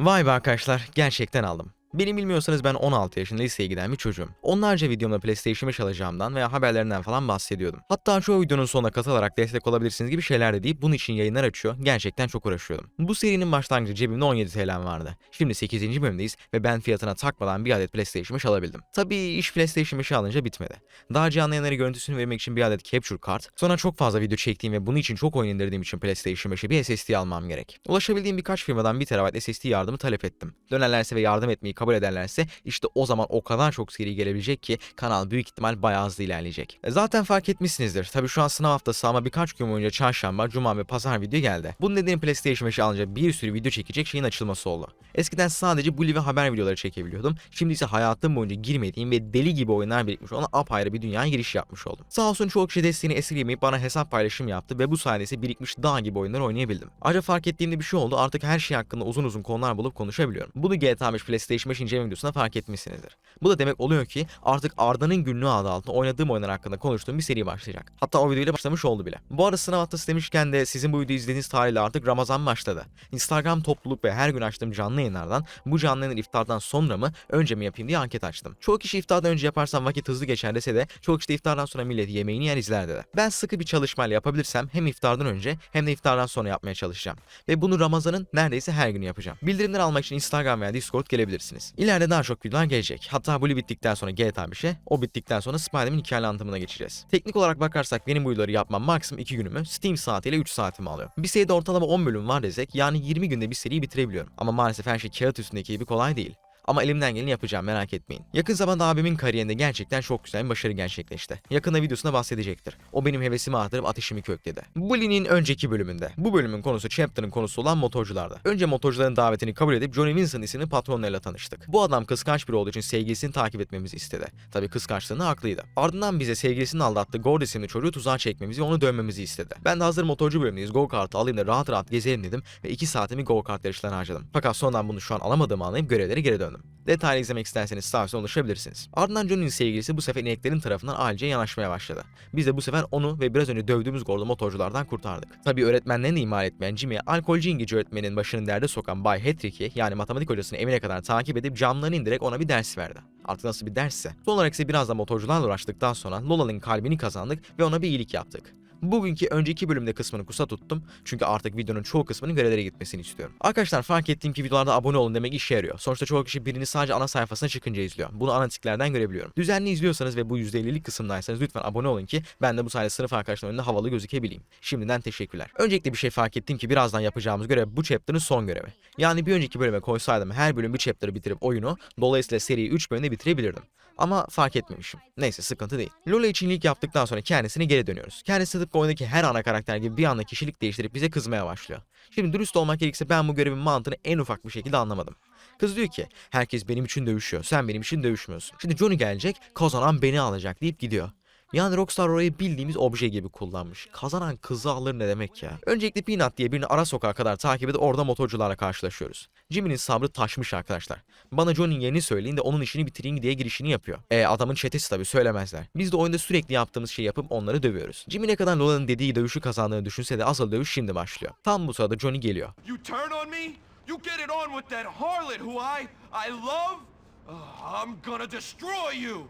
Vay be arkadaşlar gerçekten aldım. Beni bilmiyorsanız ben 16 yaşında liseye giden bir çocuğum. Onlarca videomda PlayStation 5 alacağımdan veya haberlerinden falan bahsediyordum. Hatta çoğu videonun sonuna katılarak destek olabilirsiniz gibi şeyler de deyip bunun için yayınlar açıyor. Gerçekten çok uğraşıyordum. Bu serinin başlangıcı cebimde 17 TL'm vardı. Şimdi 8. bölümdeyiz ve ben fiyatına takmadan bir adet PlayStation 5 alabildim. Tabii iş PlayStation 5'i alınca bitmedi. Daha canlı yayınlara görüntüsünü vermek için bir adet capture kart, sonra çok fazla video çektiğim ve bunun için çok oyun indirdiğim için PlayStation 5'e bir SSD almam gerek. Ulaşabildiğim birkaç firmadan 1 TB SSD yardımı talep ettim. Dönerlerse ve yardım etmeyi kabul ederlerse işte o zaman o kadar çok seri gelebilecek ki kanal büyük ihtimal bayağı hızlı ilerleyecek. E, Zaten fark etmişsinizdir. Tabii şu an sınav haftası ama birkaç gün boyunca çarşamba, cuma ve pazar video geldi. Bunun nedeni PlayStation 5'i alınca bir sürü video çekecek şeyin açılması oldu. Eskiden sadece Bully ve haber videoları çekebiliyordum. Şimdi ise hayatım boyunca girmediğim ve deli gibi oyunlar birikmiş olan apayrı bir dünyaya giriş yapmış oldum. Sağ olsun çoğu kişi desteğini esirgemeyip bana hesap paylaşım yaptı ve bu sayede ise birikmiş dağ gibi oyunlar oynayabildim. Ayrıca fark ettiğimde bir şey oldu artık her şey hakkında uzun uzun konular bulup konuşabiliyorum. Bunu GTA 5 PlayStation 5 inceleme videosunda fark etmişsinizdir. Bu da demek oluyor ki artık Arda'nın günlüğü adı altında oynadığım oyunlar hakkında konuştuğum bir seri başlayacak. Hatta o videoyla başlamış oldu bile. Bu arada sınav haftası demişken de sizin bu videoyu izlediğiniz tarihle artık Ramazan başladı. Instagram topluluk ve her gün açtığım canlı yayınlardan bu canlı yayınları iftardan sonra mı önce mi yapayım diye anket açtım. Çoğu kişi iftardan önce yaparsam vakit hızlı geçer dese de çoğu kişi de iftardan sonra millet yemeğini yer izler dedi. Ben sıkı bir çalışmayla yapabilirsem hem iftardan önce hem de iftardan sonra yapmaya çalışacağım. Ve bunu Ramazan'ın neredeyse her günü yapacağım. Bildirimleri almak için Instagram veya Discord gelebilirsiniz. İleride daha çok videolar gelecek. Hatta Bully bittikten sonra GTA 5'e, o bittikten sonra Spider-Man hikayeli anlatımına geçeceğiz. Teknik olarak bakarsak benim bu videoları yapmam maksimum 2 günümü, Steam saatiyle 3 saatimi alıyor. Bir seride ortalama 10 bölüm var desek yani 20 günde bir seriyi bitirebiliyorum. Ama maalesef her şey kağıt üstündeki gibi kolay değil. Ama elimden geleni yapacağım merak etmeyin. Yakın zamanda abimin kariyerinde gerçekten çok güzel bir başarı gerçekleşti. Yakında videosunda bahsedecektir. O benim hevesimi artırıp ateşimi kökledi. Bully'nin önceki bölümünde. Bu bölümün konusu chapter'ın konusu olan motorculardı. Önce motorcuların davetini kabul edip Johnny Vincent isimli patronlarıyla tanıştık. Bu adam kıskanç biri olduğu için sevgilisini takip etmemizi istedi. Tabi kıskançlığında haklıydı. Ardından bize sevgilisini aldattığı Gord isimli çocuğu tuzağa çekmemizi ve onu dövmemizi istedi. Ben de hazır motorcu bölümündeyiz go kartı alayım da rahat rahat gezelim dedim ve 2 saatimi go kart yarışlarına harcadım. Fakat sonradan bunu şu an alamadığımı anlayıp görevlere geri döndüm. Detaylı izlemek isterseniz sağ ulaşabilirsiniz. Ardından Johnny'nin sevgilisi bu sefer ineklerin tarafından ailece yanaşmaya başladı. Biz de bu sefer onu ve biraz önce dövdüğümüz gordu motorculardan kurtardık. Tabii öğretmenlerini ihmal etmeyen Jimmy'ye alkolcü İngilizce öğretmenin başını derde sokan Bay Hattrick'i yani matematik hocasını evine kadar takip edip camlarını indirerek ona bir ders verdi. Artık nasıl bir dersse. Son olarak ise biraz da motorcularla uğraştıktan sonra Lola'nın kalbini kazandık ve ona bir iyilik yaptık. Bugünkü önceki bölümde kısmını kısa tuttum. Çünkü artık videonun çoğu kısmının görevlere gitmesini istiyorum. Arkadaşlar fark ettiğim ki videolarda abone olun demek işe yarıyor. Sonuçta çoğu kişi birini sadece ana sayfasına çıkınca izliyor. Bunu analitiklerden görebiliyorum. Düzenli izliyorsanız ve bu %50'lik kısımdaysanız lütfen abone olun ki ben de bu sayede sınıf arkadaşlarımın önünde havalı gözükebileyim. Şimdiden teşekkürler. Öncelikle bir şey fark ettim ki birazdan yapacağımız görev bu chapter'ın son görevi. Yani bir önceki bölüme koysaydım her bölüm bir chapter'ı bitirip oyunu dolayısıyla seriyi 3 bölümde bitirebilirdim. Ama fark etmemişim. Neyse sıkıntı değil. Lola için ilk yaptıktan sonra kendisine geri dönüyoruz. Kendisi tıpkı oyundaki her ana karakter gibi bir anda kişilik değiştirip bize kızmaya başlıyor. Şimdi dürüst olmak gerekirse ben bu görevin mantığını en ufak bir şekilde anlamadım. Kız diyor ki herkes benim için dövüşüyor sen benim için dövüşmüyorsun. Şimdi Johnny gelecek kazanan beni alacak deyip gidiyor. Yani Rockstar orayı bildiğimiz obje gibi kullanmış. Kazanan kızı alır ne demek ya? Öncelikle Peanut diye birini ara sokağa kadar takip edip orada motorcularla karşılaşıyoruz. Jimmy'nin sabrı taşmış arkadaşlar. Bana Johnny'nin yerini söyleyin de onun işini bitireyim diye girişini yapıyor. E adamın çetesi tabii söylemezler. Biz de oyunda sürekli yaptığımız şeyi yapıp onları dövüyoruz. Jimmy ne kadar Lola'nın dediği dövüşü kazandığını düşünse de asıl dövüş şimdi başlıyor. Tam bu sırada Johnny geliyor. You turn on me? You get it on with that harlot who I I love? Ugh, I'm gonna destroy you.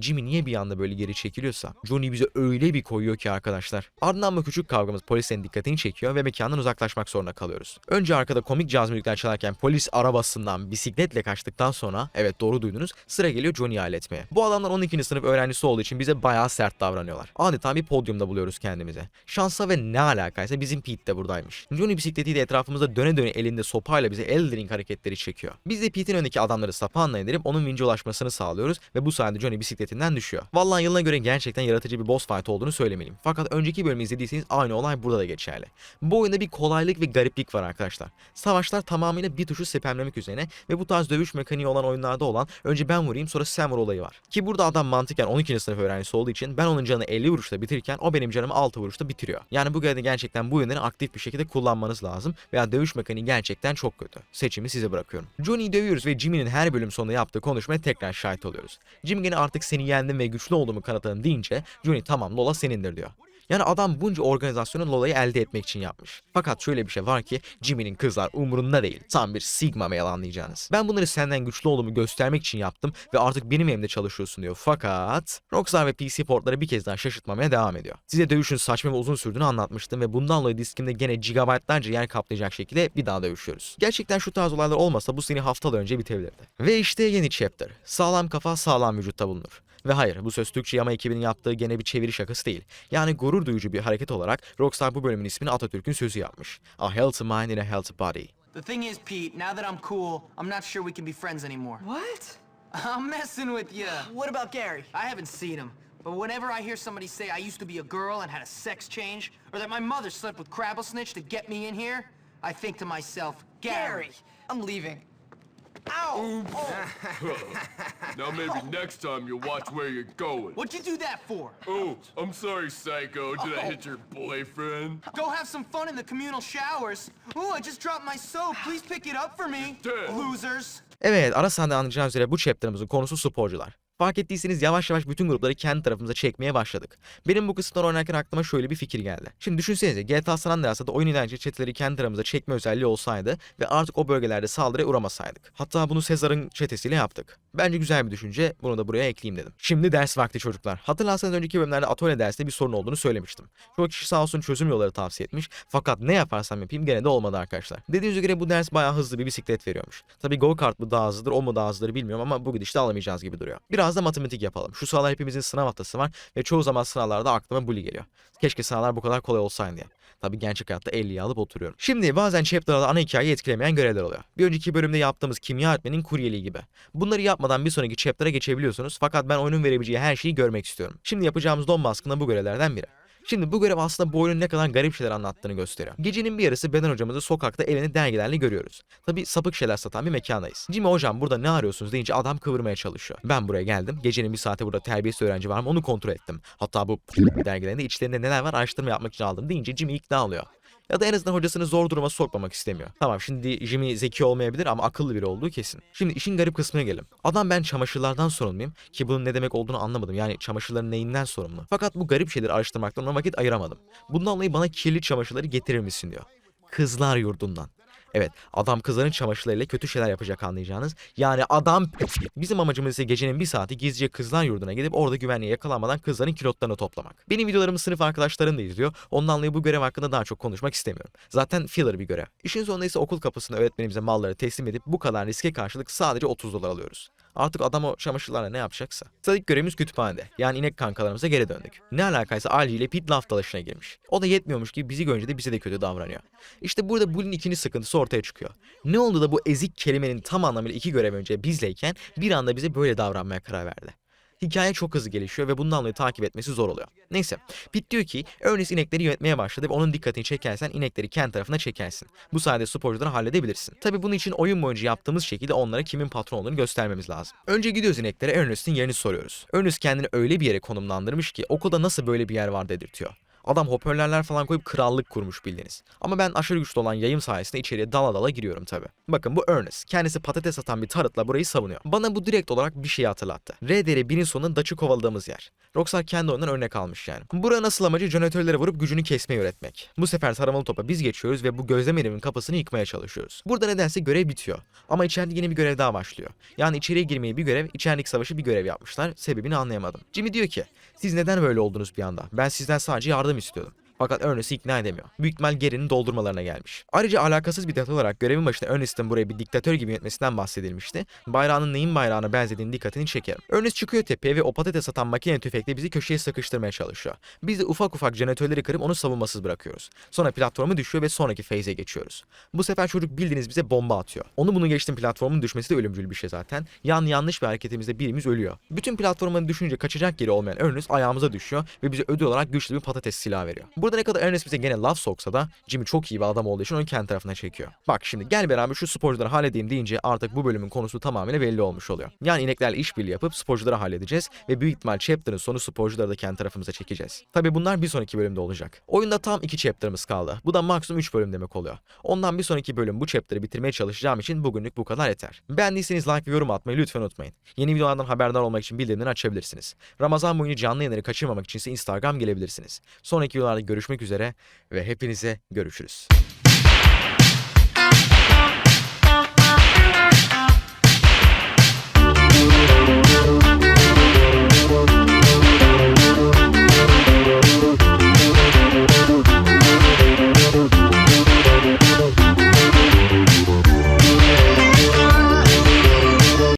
Jimmy niye bir anda böyle geri çekiliyorsa Johnny bize öyle bir koyuyor ki arkadaşlar. Ardından bu küçük kavgamız polislerin dikkatini çekiyor ve mekandan uzaklaşmak zorunda kalıyoruz. Önce arkada komik caz müzikler çalarken polis arabasından bisikletle kaçtıktan sonra evet doğru duydunuz sıra geliyor Johnny'yi halletmeye. Bu adamlar 12. sınıf öğrencisi olduğu için bize bayağı sert davranıyorlar. Adeta bir podyumda buluyoruz kendimize. Şansa ve ne alakaysa bizim Pete de buradaymış. Johnny bisikletiyle etrafımızda döne döne elinde sopayla bize Eldering hareketleri çekiyor. Biz de Pete'in önündeki adamları sapanla indirip onun vince ulaşmasını sağlıyoruz ve bu sayede Johnny bisikletinden düşüyor. Vallahi yılına göre gerçekten yaratıcı bir boss fight olduğunu söylemeliyim. Fakat önceki bölümü izlediyseniz aynı olay burada da geçerli. Bu oyunda bir kolaylık ve gariplik var arkadaşlar. Savaşlar tamamıyla bir tuşu spamlemek üzerine ve bu tarz dövüş mekaniği olan oyunlarda olan önce ben vurayım sonra sen vur olayı var. Ki burada adam mantıken 12. sınıf öğrencisi olduğu için ben onun canını 50 vuruşta bitirirken o benim canımı 6 vuruşta bitiriyor. Yani bu görevde gerçekten bu yönleri aktif bir şekilde kullanmanız lazım veya dövüş mekaniği gerçekten çok kötü. Seçimi size bırakıyorum. Johnny'yi dövüyoruz ve Jimmy'nin her bölüm sonunda yaptığı konuşmaya tekrar şahit oluyoruz. Jimmy gene artık seni yendim ve güçlü olduğumu kanıtladım deyince Johnny tamam Lola senindir diyor. Yani adam bunca organizasyonu Lola'yı elde etmek için yapmış. Fakat şöyle bir şey var ki Jimmy'nin kızlar umurunda değil. Tam bir sigma male anlayacağınız. Ben bunları senden güçlü olduğumu göstermek için yaptım ve artık benim elimde çalışıyorsun diyor. Fakat Rockstar ve PC portları bir kez daha şaşırtmamaya devam ediyor. Size dövüşün saçma ve uzun sürdüğünü anlatmıştım ve bundan dolayı diskimde gene gigabaytlarca yer kaplayacak şekilde bir daha dövüşüyoruz. Gerçekten şu tarz olaylar olmasa bu seni haftalar önce bitebilirdi. Ve işte yeni chapter. Sağlam kafa sağlam vücutta bulunur. Ve hayır bu söz Türkçe Yama ekibinin yaptığı gene bir çeviri şakası değil. Yani gurur duyucu bir hareket olarak Rockstar bu bölümün ismini Atatürk'ün sözü yapmış. A healthy mind in a healthy body. The thing is, Pete, now that I'm cool, I'm not sure we can be friends anymore. What? I'm messing with you. What about Gary? I haven't seen him, but whenever I hear somebody say I used to be a girl and had a sex change, or that my mother slept with Crabblesnitch to get me in here, I think to myself, Gary. I'm leaving. Ow! Now maybe next time you'll watch where you're going. What'd you do that for? Oh, I'm sorry, Psycho. Did I hit your boyfriend? Go have some fun in the communal showers. Ooh, I just dropped my soap. Please pick it up for me. Losers. Evet ara sahne anlayacağınız üzere bu chapter'ımızın konusu sporcular. Fark ettiyseniz yavaş yavaş bütün grupları kendi tarafımıza çekmeye başladık. Benim bu kısımlar oynarken aklıma şöyle bir fikir geldi. Şimdi düşünsenize GTA San Andreas'ta oyun ilerce çeteleri kendi tarafımıza çekme özelliği olsaydı ve artık o bölgelerde saldırıya uğramasaydık. Hatta bunu Sezar'ın çetesiyle yaptık. Bence güzel bir düşünce. Bunu da buraya ekleyeyim dedim. Şimdi ders vakti çocuklar. Hatırlarsanız önceki bölümlerde atölye dersinde bir sorun olduğunu söylemiştim. Çoğu kişi sağ olsun çözüm yolları tavsiye etmiş. Fakat ne yaparsam yapayım gene de olmadı arkadaşlar. Dediğiniz göre bu ders bayağı hızlı bir bisiklet veriyormuş. Tabi go kart mı daha hızlıdır o mu daha hızlıdır bilmiyorum ama bu gidişte alamayacağız gibi duruyor. Biraz da matematik yapalım. Şu sıralar hepimizin sınav haftası var ve çoğu zaman sınavlarda aklıma bully geliyor. Keşke sınavlar bu kadar kolay olsaydı diye. Tabi gerçek hayatta 50'yi alıp oturuyorum. Şimdi bazen chapter'da ana hikayeyi etkilemeyen görevler oluyor. Bir önceki bölümde yaptığımız kimya öğretmenin kuryeliği gibi. Bunları yapmadan bir sonraki chapter'a geçebiliyorsunuz fakat ben oyunun verebileceği her şeyi görmek istiyorum. Şimdi yapacağımız don baskını bu görevlerden biri. Şimdi bu görev aslında bu oyunun ne kadar garip şeyler anlattığını gösteriyor. Gecenin bir yarısı Beden hocamızı sokakta elini dergilerle görüyoruz. Tabi sapık şeyler satan bir mekandayız. Jimmy hocam burada ne arıyorsunuz deyince adam kıvırmaya çalışıyor. Ben buraya geldim. Gecenin bir saate burada terbiyesiz öğrenci var mı onu kontrol ettim. Hatta bu dergilerinde içlerinde neler var araştırma yapmak için aldım deyince Jimmy ikna oluyor. Ya da en azından hocasını zor duruma sokmamak istemiyor. Tamam şimdi Jimmy zeki olmayabilir ama akıllı biri olduğu kesin. Şimdi işin garip kısmına gelelim. Adam ben çamaşırlardan sorumluyum ki bunun ne demek olduğunu anlamadım. Yani çamaşırların neyinden sorumlu. Fakat bu garip şeyleri araştırmaktan ona vakit ayıramadım. Bundan dolayı bana kirli çamaşırları getirir misin diyor. Kızlar yurdundan. Evet adam kızların çamaşırlarıyla kötü şeyler yapacak anlayacağınız. Yani adam Bizim amacımız ise gecenin bir saati gizlice kızlar yurduna gidip orada güvenliğe yakalanmadan kızların kilotlarını toplamak. Benim videolarımı sınıf arkadaşlarım da izliyor. Ondan dolayı bu görev hakkında daha çok konuşmak istemiyorum. Zaten filler bir görev. İşin sonunda ise okul kapısında öğretmenimize malları teslim edip bu kadar riske karşılık sadece 30 dolar alıyoruz. Artık adam o çamaşırlarla ne yapacaksa. Sıradaki görevimiz kütüphanede. Yani inek kankalarımıza geri döndük. Ne alakaysa Alci ile Pete laf dalaşına girmiş. O da yetmiyormuş gibi bizi görünce de bize de kötü davranıyor. İşte burada Bull'in ikinci sıkıntısı ortaya çıkıyor. Ne oldu da bu ezik kelimenin tam anlamıyla iki görev önce bizleyken bir anda bize böyle davranmaya karar verdi. Hikaye çok hızlı gelişiyor ve bundan dolayı takip etmesi zor oluyor. Neyse, Pete diyor ki Ernest inekleri yönetmeye başladı ve onun dikkatini çekersen inekleri kendi tarafına çekersin. Bu sayede sporcuları halledebilirsin. Tabi bunun için oyun boyunca yaptığımız şekilde onlara kimin patron olduğunu göstermemiz lazım. Önce gidiyoruz ineklere Ernest'in yerini soruyoruz. Ernest kendini öyle bir yere konumlandırmış ki okulda nasıl böyle bir yer var dedirtiyor. Adam hoparlörler falan koyup krallık kurmuş bildiğiniz. Ama ben aşırı güçlü olan yayım sayesinde içeriye dala dala giriyorum tabi. Bakın bu Ernest. Kendisi patates atan bir tarıtla burayı savunuyor. Bana bu direkt olarak bir şey hatırlattı. RDR 1'in sonunda Dutch'ı kovaladığımız yer. Rockstar kendi oyundan örnek almış yani. Buranın asıl amacı jeneratörlere vurup gücünü kesmeyi öğretmek. Bu sefer taramalı topa biz geçiyoruz ve bu gözlem evinin kapısını yıkmaya çalışıyoruz. Burada nedense görev bitiyor. Ama içeride yeni bir görev daha başlıyor. Yani içeriye girmeyi bir görev, içerideki savaşı bir görev yapmışlar. Sebebini anlayamadım. Jimmy diyor ki, siz neden böyle oldunuz bir anda? Ben sizden sadece yardım istiyordum. Fakat Ernest'i ikna edemiyor. Büyük ihtimal Gary'nin doldurmalarına gelmiş. Ayrıca alakasız bir detay olarak görevin başında Ernest'in burayı bir diktatör gibi yönetmesinden bahsedilmişti. Bayrağının neyin bayrağına benzediğini dikkatini çekerim. Ernest çıkıyor tepeye ve o patates atan makine tüfekle bizi köşeye sıkıştırmaya çalışıyor. Biz de ufak ufak jeneratörleri kırıp onu savunmasız bırakıyoruz. Sonra platformu düşüyor ve sonraki phase'e geçiyoruz. Bu sefer çocuk bildiğiniz bize bomba atıyor. Onu bunu geçtim platformun düşmesi de ölümcül bir şey zaten. Yan yanlış bir hareketimizde birimiz ölüyor. Bütün platformun düşünce kaçacak yeri olmayan Ernest ayağımıza düşüyor ve bize ödül olarak güçlü bir patates silahı veriyor. Burada Burada ne kadar Ernest bize gene laf soksa da Jimmy çok iyi bir adam olduğu için onu kendi tarafına çekiyor. Bak şimdi gel beraber şu sporcuları halledeyim deyince artık bu bölümün konusu tamamıyla belli olmuş oluyor. Yani ineklerle işbirliği yapıp sporcuları halledeceğiz ve büyük ihtimal chapter'ın sonu sporcuları da kendi tarafımıza çekeceğiz. Tabi bunlar bir sonraki bölümde olacak. Oyunda tam iki chapter'ımız kaldı. Bu da maksimum 3 bölüm demek oluyor. Ondan bir sonraki bölüm bu chapter'ı bitirmeye çalışacağım için bugünlük bu kadar yeter. Beğendiyseniz like ve yorum atmayı lütfen unutmayın. Yeni videolardan haberdar olmak için bildirimleri açabilirsiniz. Ramazan boyunca canlı yayınları kaçırmamak için ise Instagram gelebilirsiniz. Sonraki videolarda görüşmek üzere ve hepinize görüşürüz.